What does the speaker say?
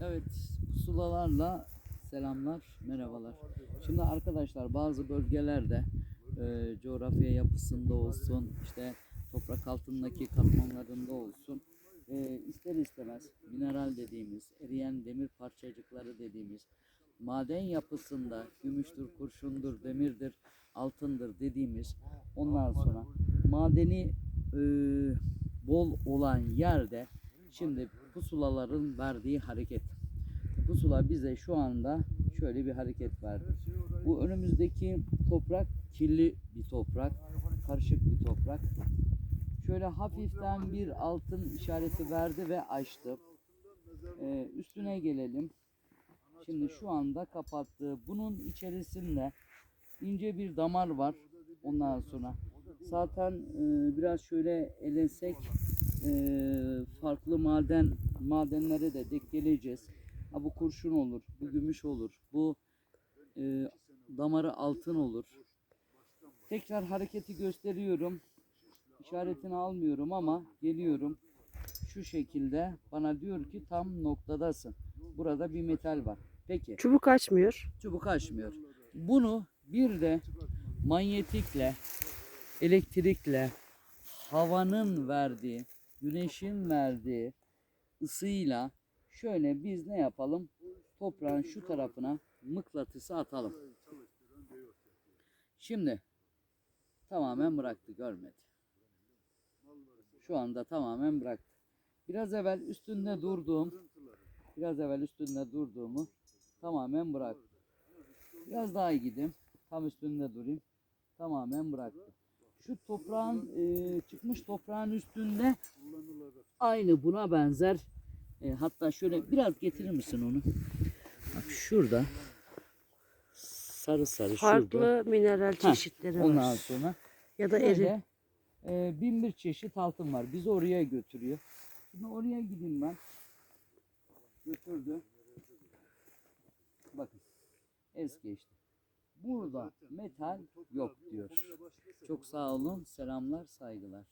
Evet, pusulalarla selamlar, merhabalar. Şimdi arkadaşlar bazı bölgelerde e, coğrafya yapısında olsun, işte toprak altındaki katmanlarında olsun, e, ister istemez mineral dediğimiz, eriyen demir parçacıkları dediğimiz, maden yapısında gümüştür, kurşundur, demirdir, altındır dediğimiz, ondan sonra madeni e, bol olan yerde şimdi pusulaların verdiği hareket. Pusula bize şu anda şöyle bir hareket verdi. Bu önümüzdeki toprak kirli bir toprak, karışık bir toprak. Şöyle hafiften bir altın işareti verdi ve açtı. Ee, üstüne gelelim. Şimdi şu anda kapattı. Bunun içerisinde ince bir damar var. Ondan sonra zaten e, biraz şöyle elensek e, farklı maden madenlere de denk geleceğiz. Ha, bu kurşun olur, bu gümüş olur, bu e, damarı altın olur. Tekrar hareketi gösteriyorum. İşaretini almıyorum ama geliyorum. Şu şekilde bana diyor ki tam noktadasın. Burada bir metal var. Peki Çubuk açmıyor. çubuk açmıyor. Bunu bir de manyetikle, elektrikle, havanın verdiği, güneşin verdiği ısıyla şöyle biz ne yapalım? Toprağın şu tarafına mıknatısı atalım. Şimdi tamamen bıraktı görmedi. Şu anda tamamen bıraktı. Biraz evvel üstünde durduğum biraz evvel üstünde durduğumu tamamen bıraktı. Biraz daha gideyim. Tam üstünde durayım. Tamamen bıraktı. Şu toprağın e, çıkmış toprağın üstünde aynı buna benzer e, hatta şöyle biraz getirir misin onu? Bak şurada sarı sarı şurada. Farklı mineral çeşitleri Ondan var. sonra Ya da eri. e, bin bir çeşit altın var. Bizi oraya götürüyor. Şimdi oraya gideyim ben. Götürdü. Bakın. Es geçti. Burada metal yok diyor. Çok sağ olun. Selamlar, saygılar.